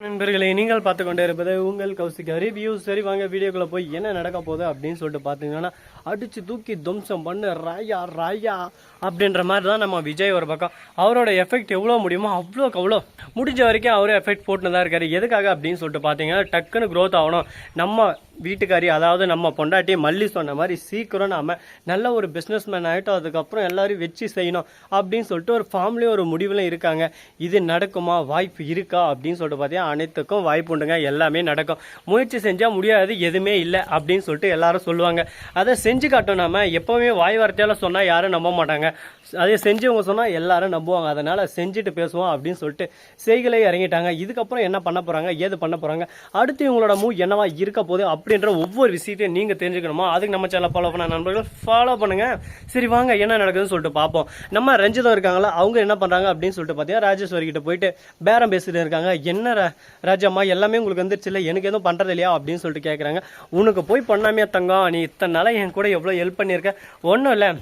நண்பர்களே நீங்கள் பார்த்து கொண்டே இருப்பது உங்கள் கௌசிகா ரிவ்யூ சரி வாங்க வீடியோக்குள்ள போய் என்ன நடக்க போகுது அப்படின்னு சொல்லிட்டு பார்த்தீங்கன்னா அடிச்சு தூக்கி துவம்சம் பண்ணு ராயா ராயா அப்படின்ற மாதிரி தான் நம்ம விஜய் ஒரு பக்கம். அவரோட எஃபெக்ட் எவ்வளோ முடியுமோ அவ்வளோக்கு அவ்வளோ. முடிஞ்ச வரைக்கும் அவரும் எஃபெக்ட் போட்டுன்னு தான் இருக்காரு. எதுக்காக அப்படின்னு சொல்லிட்டு பார்த்தீங்கன்னா டக்குன்னு க்ரோத் ஆகணும். நம்ம வீட்டுக்காரி அதாவது நம்ம பொண்டாட்டி மல்லி சொன்ன மாதிரி சீக்கிரம் நாம நல்ல ஒரு பிஸ்னஸ் மேன் ஆகிட்டோம் அதுக்கப்புறம் எல்லாரும் வச்சு செய்யணும் அப்படின்னு சொல்லிட்டு ஒரு ஃபார்ம்லேயும் ஒரு முடிவில் இருக்காங்க. இது நடக்குமா? வாய்ப்பு இருக்கா? அப்படின்னு சொல்லிட்டு பார்த்தீங்கன்னா அனைத்துக்கும் வாய்ப்பு உண்டுங்க. எல்லாமே நடக்கும். முயற்சி செஞ்சால் முடியாது எதுவுமே இல்லை அப்படின்னு சொல்லிட்டு எல்லாரும் சொல்லுவாங்க. அதை செஞ்சு காட்டும் நாம. எப்போவுமே வாய் வார்த்தையால் சொன்னால் யாரும் நம்ப மாட்டாங்க. அதே செஞ்சவங்க சொன்னால் எல்லாரும் நம்புவாங்க. அதனால் செஞ்சுட்டு பேசுவோம் அப்படின்னு சொல்லிட்டு செய்களை இறங்கிட்டாங்க. இதுக்கப்புறம் என்ன பண்ண போகிறாங்க ஏது பண்ண போகிறாங்க அடுத்து இவங்களோட மூவ் என்னவா இருக்க போகுது அப்படின்ற ஒவ்வொரு விஷயத்தையும் நீங்கள் தெரிஞ்சுக்கணுமா? அதுக்கு நம்ம சேனல் ஃபாலோ பண்ண நண்பர்கள் ஃபாலோ பண்ணுங்கள் சரி வாங்க என்ன நடக்குதுன்னு சொல்லிட்டு பார்ப்போம். நம்ம ரஞ்சிதம் இருக்காங்களா அவங்க என்ன பண்ணுறாங்க அப்படின்னு சொல்லிட்டு பார்த்தீங்கன்னா ராஜேஸ்வரி கிட்ட போயிட்டு பேரம் பேசிட்டு இருக்காங்க. என்ன ரா- ராஜாம்மா எல்லாமே உங்களுக்கு வந்துருச்சு இல்லை? எனக்கு எதுவும் பண்ணுறது இல்லையா? அப்படின்னு சொல்லிட்டு கேட்குறாங்க உனக்கு போய் பண்ணாமே தங்கம் நீ இத்தனை நாளாக என் கூட எவ்வளோ ஹெல்ப் பண்ணியிருக்க? ஒன்றும் இல்லை.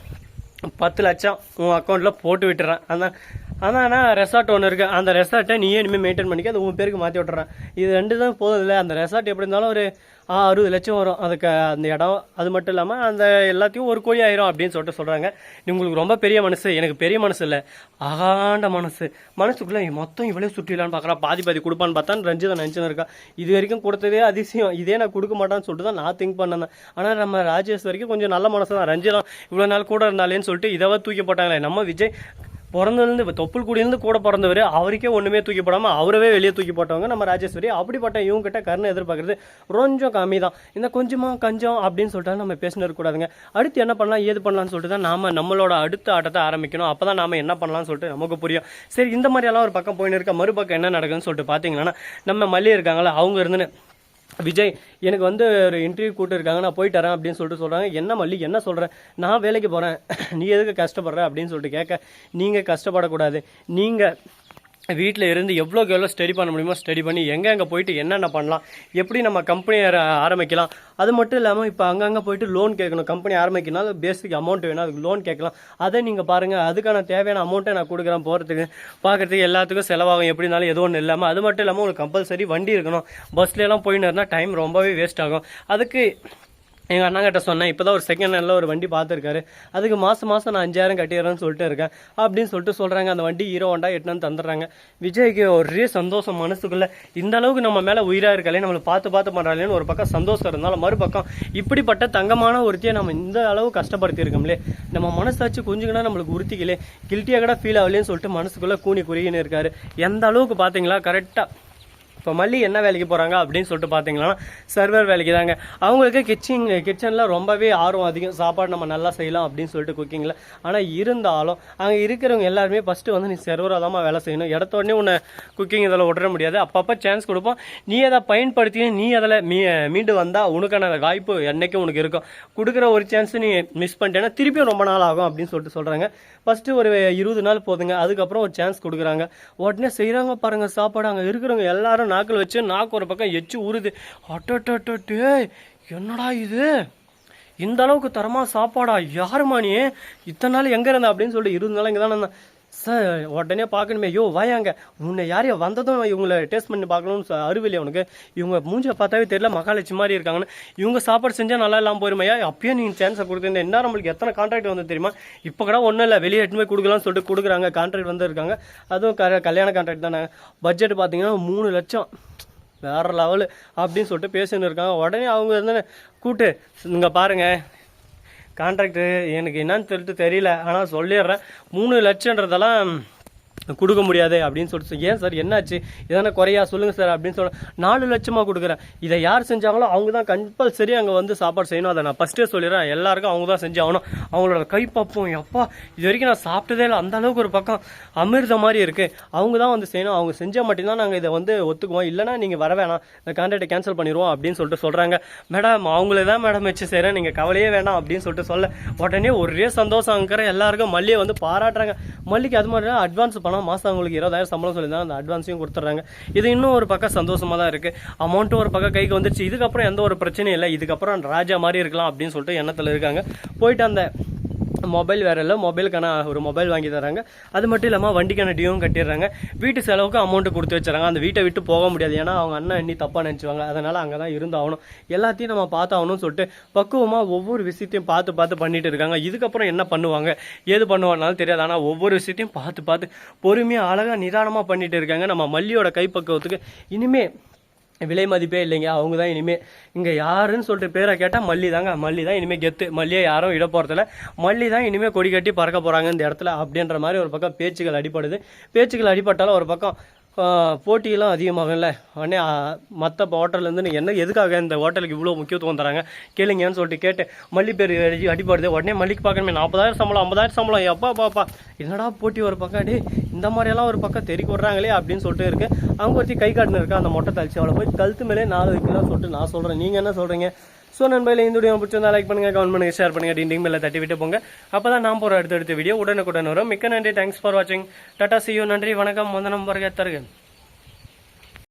பத்து லட்சம் உன் அக்கௌண்ட்டில் போட்டு விட்டுறேன். அதான் அதான்ண்ணா ரெசார்ட் ஒன்று இருக்குது அந்த ரெசார்ட்டை நீயே இனிமேல் மெயின்டைன் பண்ணிக்க அது உன் பேருக்கு மாற்றி விட்டுறேன். இது ரெண்டு தான் போதும் இல்லை அந்த ரெசார்ட் எப்படி இருந்தாலும் ஒரு ஆ, அறுபது லட்சம் வரும். அதுக்கு அந்த இடம். அது மட்டும் இல்லாமல் அந்த எல்லாத்தையும் ஒரு கோழி ஆயிரும் அப்படின்னு சொல்லிட்டு சொல்கிறாங்க உங்களுக்கு ரொம்ப பெரிய மனசு. எனக்கு பெரிய மனசு இல்லை. அகாண்ட மனசு. மனசுக்குள்ளே மொத்தம் இவ்வளோ சுற்றிலான்னு பார்க்குறா பாதி பாதி கொடுப்பான்னு பார்த்தா ரஞ்சிதா நினச்சின்னு இருக்கா. இது வரைக்கும் கொடுத்ததே அதிசயம். இதே நான் கொடுக்க மாட்டேன்னு சொல்லிட்டு தான் நான் திங்க் பண்ணேன். ஆனால் நம்ம ராஜேஷ் வரைக்கும் கொஞ்சம் நல்ல மனசு தான். ரஞ்சிதம் இவ்வளோ நாள் கூட இருந்தாலேன்னு சொல்லிட்டு இதை தூக்கி போட்டாங்களே. நம்ம விஜய் பிறந்ததுலேருந்து இப்போ தொப்புள் குடியிலேருந்து கூட பிறந்தவர் அவருக்கே ஒன்றுமே தூக்கி போடாமல் அவரவே வெளியே தூக்கி போட்டவங்க நம்ம ராஜேஸ்வரி. அப்படிப்பட்ட இவங்ககிட்ட கருணை எதிர்பார்க்குறது கொஞ்சம் கம்மி தான். இந்த கொஞ்சமாக கஞ்சம் அப்படின்னு சொல்லிட்டு நம்ம பேசினு இருக்கக்கூடாதுங்க அடுத்து என்ன பண்ணலாம் ஏது பண்ணலாம்னு சொல்லிட்டு தான் நாம் நம்மளோட அடுத்த ஆட்டத்தை ஆரம்பிக்கணும். அப்போ தான் நாம் என்ன பண்ணலாம்னு சொல்லிட்டு நமக்கு புரியும். சரி இந்த மாதிரியெல்லாம் ஒரு பக்கம் போயின்னு இருக்க மறுபக்கம் என்ன நடக்குதுன்னு சொல்லிட்டு பார்த்தீங்கன்னா நம்ம மல்லி இருக்காங்களா அவங்க இருந்துன்னு விஜய் எனக்கு வந்து ஒரு இன்டர்வியூ கூட்டு இருக்காங்க நான் போயிட்டு வரேன் அப்படின்னு சொல்லிட்டு சொல்கிறாங்க என்ன மல்லி என்ன சொல்கிறேன் நான் வேலைக்கு போகிறேன் நீ எதுக்கு கஷ்டப்படுற அப்படின்னு சொல்லிட்டு கேட்க நீங்கள் கஷ்டப்படக்கூடாது. நீங்கள் வீட்டில் இருந்து எவ்வளோக்கு எவ்வளோ ஸ்டடி பண்ண முடியுமோ ஸ்டடி பண்ணி எங்கே போயிட்டு என்னென்ன பண்ணலாம் எப்படி நம்ம கம்பெனி ஆரம்பிக்கலாம். அது மட்டும் இல்லாமல் இப்போ அங்கங்கே போயிட்டு லோன் கேட்கணும். கம்பெனி ஆரம்பிக்கனால பேசிக் அமௌண்ட் வேணும். அதுக்கு லோன் கேட்கலாம். அதை நீங்கள் பாருங்கள் அதுக்கான தேவையான அமௌண்ட்டை நான் கொடுக்குறேன் போகிறதுக்கு பார்க்குறதுக்கு எல்லாத்துக்கும் செலவாகும். எப்படினாலும் எதுவும் ஒன்றும் இல்லாமல் அது மட்டும் இல்லாமல் உங்களுக்கு கம்பல்சரி வண்டி இருக்கணும். பஸ்லலாம் போயின்னு இருந்தால் டைம் ரொம்பவே வேஸ்ட் ஆகும். அதுக்கு எங்கள் அண்ணாங்கிட்ட சொன்னேன் இப்போ தான் ஒரு செகண்ட் ஹேண்டில் ஒரு வண்டி பார்த்துருக்காரு அதுக்கு மாதம் மாதம் நான் அஞ்சாயிரம் கட்டிடுறேன்னு சொல்லிட்டு இருக்கேன். அப்படின்னு சொல்லிட்டு சொல்கிறாங்க அந்த வண்டி ஹீரோ ஹோண்டா எட்டுன்னு தந்துடுறாங்க. விஜய்க்கு ஒரே சந்தோஷம் மனசுக்குள்ளே இந்த அளவுக்கு நம்ம மேலே உயிராக இருக்காளே நம்மளை பார்த்து பார்த்து பண்ணுறாங்களேன்னு ஒரு பக்கம் சந்தோஷம் இருந்தாலும் மறுபக்கம் இப்படிப்பட்ட தங்கமான ஒருத்தியை நம்ம இந்த அளவு கஷ்டப்படுத்தி இருக்கோம்லே. நம்ம மனசாச்சு கொஞ்சம் கூட நம்மளுக்கு உறுத்திக்கலே. கில்ட்டியாக கூட ஃபீல் ஆகலேன்னு சொல்லிட்டு மனசுக்குள்ளே கூனி குறுகின்னு இருக்காரு. எந்த அளவுக்கு பார்த்தீங்களா கரெக்டாக இப்போ மல்லி என்ன வேலைக்கு போகிறாங்க அப்படின்னு சொல்லிட்டு பார்த்தீங்கன்னா சர்வர் வேலைக்கு தாங்க அவங்களுக்கு கிச்சன் கிச்சனில் ரொம்பவே ஆர்வம் அதிகம். சாப்பாடு நம்ம நல்லா செய்யலாம் அப்படின்னு சொல்லிட்டு குக்கிங்கில் ஆனால் இருந்தாலும் அங்கே இருக்கிறவங்க எல்லாருமே ஃபஸ்ட்டு வந்து நீ சர்வராக தான் வேலை செய்யணும். இடத்தோடனே உன்னை குக்கிங் இதில் விட்டுற முடியாது. அப்பப்போ சான்ஸ் கொடுப்போம். நீ அதை பயன்படுத்தி நீ அதில் மீ மீண்டு வந்தால் உனக்கான வாய்ப்பு என்றைக்கும் உனக்கு இருக்கும். கொடுக்குற ஒரு சான்ஸ் நீ மிஸ் பண்ணிட்டேன்னா திருப்பியும் ரொம்ப நாள் ஆகும் அப்படின்னு சொல்லிட்டு சொல்கிறாங்க ஃபஸ்ட்டு ஒரு இருபது நாள் போதுங்க. அதுக்கப்புறம் ஒரு சான்ஸ் கொடுக்குறாங்க. உடனே செய்கிறாங்க பாருங்கள் சாப்பாடு அங்கே இருக்கிறவங்க எல்லாரும் நாக்கில் வச்சு நாக்கு ஒரு பக்கம் எச்சு ஊறுது அட்டே என்னடா இது? இந்த அளவுக்கு தரமா சாப்பாடா? யாருமா நீ? இத்தனை நாள் எங்கே இருந்தா அப்படின்னு சொல்லிட்டு இருபது நாள் இங்கே தான் சார் உடனே பார்க்கணுமே. ஐயோ வாயாங்க. உன்னை யாரையோ வந்ததும் இவங்களை டேஸ்ட் பண்ணி பார்க்கணும்னு ச- அறிவில்லை உனக்கு? இவங்க மூஞ்ச பார்த்தாவே தெரியல மகாலட்சுமி மாதிரி இருக்காங்கன்னு. இவங்க சாப்பாடு செஞ்சால் நல்லா இல்லாமல் போயிருமையா? அப்பயே நீங்கள் சான்ஸை கொடுத்துருந்த. என்ன நம்மளுக்கு எத்தனை கான்ட்ராக்ட் வந்து தெரியுமா? இப்போ கூட ஒன்றும் இல்லை. வெளியே எட்டுமே கொடுக்கலாம்னு சொல்லிட்டு கொடுக்குறாங்க. கான்ட்ராக்ட் வந்துருக்காங்க. அதுவும் க கல்யாண கான்ட்ராக்ட் தானே. பட்ஜெட் பார்த்தீங்கன்னா மூணு லட்சம். வேற லெவலு அப்படின்னு சொல்லிட்டு பேசின்னு இருக்காங்க. உடனே அவங்க வந்து கூட்டு இங்கே பாருங்கள் கான்ட்ராக்டு எனக்கு என்னன்னு சொல்லிட்டு தெரியல. ஆனால் சொல்லிடுறேன். மூணு லட்சன்றதெல்லாம் கொடுக்க முடியாது அப்படின்னு சொல்லிட்டு ஏன் சார்? என்னாச்சு? இதெல்லாம் குறையா சொல்லுங்கள் சார் அப்படின்னு சொல்ல நாலு லட்சமாக கொடுக்குறேன். இதை யார் செஞ்சாங்களோ அவங்க தான் கம்பல்சரி அங்கே வந்து சாப்பாடு செய்யணும். அதை நான் ஃபஸ்ட்டே சொல்லிடுறேன். எல்லாருக்கும் அவங்க தான் செஞ்சாகணும் அவங்களோட கைப்பப்பம் எப்பா இது வரைக்கும் நான் சாப்பிட்டதே இல்லை. அந்த அளவுக்கு ஒரு பக்கம் அமிர்த மாதிரி இருக்குது அவங்க தான் வந்து செய்யணும். அவங்க செஞ்சால் மட்டும்தான் நாங்கள் இதை வந்து ஒத்துக்குவோம். இல்லைனா நீங்கள் வர வேணாம். இந்த கான்ட்ராக்டை கேன்சல் பண்ணிடுவோம் அப்படின்னு சொல்லிட்டு சொல்கிறாங்க மேடம் அவங்களே தான் மேடம் வச்சு செய்கிறேன் நீங்கள் கவலையே வேணாம் அப்படின்னு சொல்லிட்டு சொல்ல. உடனே ஒரே சந்தோஷம் இருக்கிற எல்லாருக்கும் மல்லியை வந்து பாராட்டுறாங்க. மல்லிக்கு அது மாதிரி அட்வான்ஸ் பணம் மாதம் அவங்களுக்கு இருபதாயிரம் சம்பளம் சொல்லியிருந்தாங்க. அந்த அட்வான்ஸையும் கொடுத்துட்றாங்க. இது இன்னும் ஒரு பக்கம் சந்தோஷமாக தான் இருக்குது அமௌண்ட்டும் ஒரு பக்கம் கைக்கு வந்துருச்சு. இதுக்கப்புறம் எந்த ஒரு பிரச்சனையும் இல்லை. இதுக்கப்புறம் ராஜா மாதிரி இருக்கலாம் அப்படின்னு சொல்லிட்டு எண்ணத்தில் இருக்காங்க. போயிட்டு அந்த மொபைல் வேற இல்லை மொபைலுக்கான ஒரு மொபைல் வாங்கி தராங்க. அது மட்டும் இல்லாமல் வண்டிக்கான டியூவும் கட்டிடுறாங்க. வீட்டு செலவுக்கு அமௌண்ட் கொடுத்து வச்சுறாங்க அந்த வீட்டை விட்டு போக முடியாது. ஏன்னா அவங்க அண்ணன் எண்ணி தப்பாக நினச்சிவாங்க. அதனால் அங்கே தான் இருந்தாகணும். எல்லாத்தையும் நம்ம பார்த்தாகணும்னு சொல்லிட்டு பக்குவமாக ஒவ்வொரு விஷயத்தையும் பார்த்து பார்த்து பண்ணிட்டு இருக்காங்க. இதுக்கப்புறம் என்ன பண்ணுவாங்க? ஏது பண்ணுவாங்கனாலும் தெரியாது. ஆனால் ஒவ்வொரு விஷயத்தையும் பார்த்து பார்த்து பொறுமையாக அழகாக நிதானமாக பண்ணிட்டு இருக்காங்க. நம்ம மல்லியோட கைப்பக்குவத்துக்கு இனிமேல் விலை மதிப்பே இல்லைங்க. அவங்க தான் இனிமேல் இங்கே யாருன்னு சொல்லிட்டு பேரை கேட்டால் மல்லி தாங்க. மல்லி தான் இனிமேல் கெத்து. மல்லியை யாரும் இட போகிறதில்ல மல்லி தான் இனிமேல் கொடி கட்டி பறக்க போகிறாங்க இந்த இடத்துல அப்படின்ற மாதிரி ஒரு பக்கம் பேச்சுகள் அடிப்படுது பேச்சுகள் அடிப்பட்டாலும் ஒரு பக்கம் போட்டியெல்லாம் அதிகமாகும்ல. உடனே மற்ற ஹோட்டல்லேருந்து நீங்கள் என்ன எதுக்காக இந்த ஹோட்டலுக்கு இவ்வளோ முக்கியத்துவம் தராங்க? கேளுங்கன்னு சொல்லிட்டு கேட்டு மல்லி பேர் அடிப்படுது. உடனே மல்லிக்கு பார்க்கணுமே நாற்பதாயிரம் சம்பளம் ஐம்பதாயிரம் சம்பளம். எப்பா பாப்பா என்னடா போட்டி ஒரு பக்கம்? அடி இந்த மாதிரியெல்லாம் ஒரு பக்கம் தெறி விடுறாங்களே அப்படின்னு சொல்லிட்டு இருக்கு. அவங்க ஒருத்தி கை காட்டுன்னு இருக்கா அந்த மொட்டை தழிச்சு. அவளை போய் கழுத்து மேலே நாலு வைக்கலாம் சொல்லிட்டு நான் சொல்கிறேன் நீங்கள் என்ன சொல்கிறீங்க ஸோ நண்பர்களே இந்த வீடியோ பிடிச்சிருந்தா லைக் பண்ணுங்க கமெண்ட் பண்ணுங்க ஷேர் பண்ணுங்க டிண்டிங் மேலே தட்டி விட்டு போங்க. அப்போ தான் நான் போகிற அடுத்தடுத்த வீடியோ உடனுக்குடன் வரும். மிக்க நன்றி. தேங்க்ஸ் ஃபார் வாட்சிங் டாடா சியூ நன்றி. வணக்கம். வந்தனம். வருக. தருகன்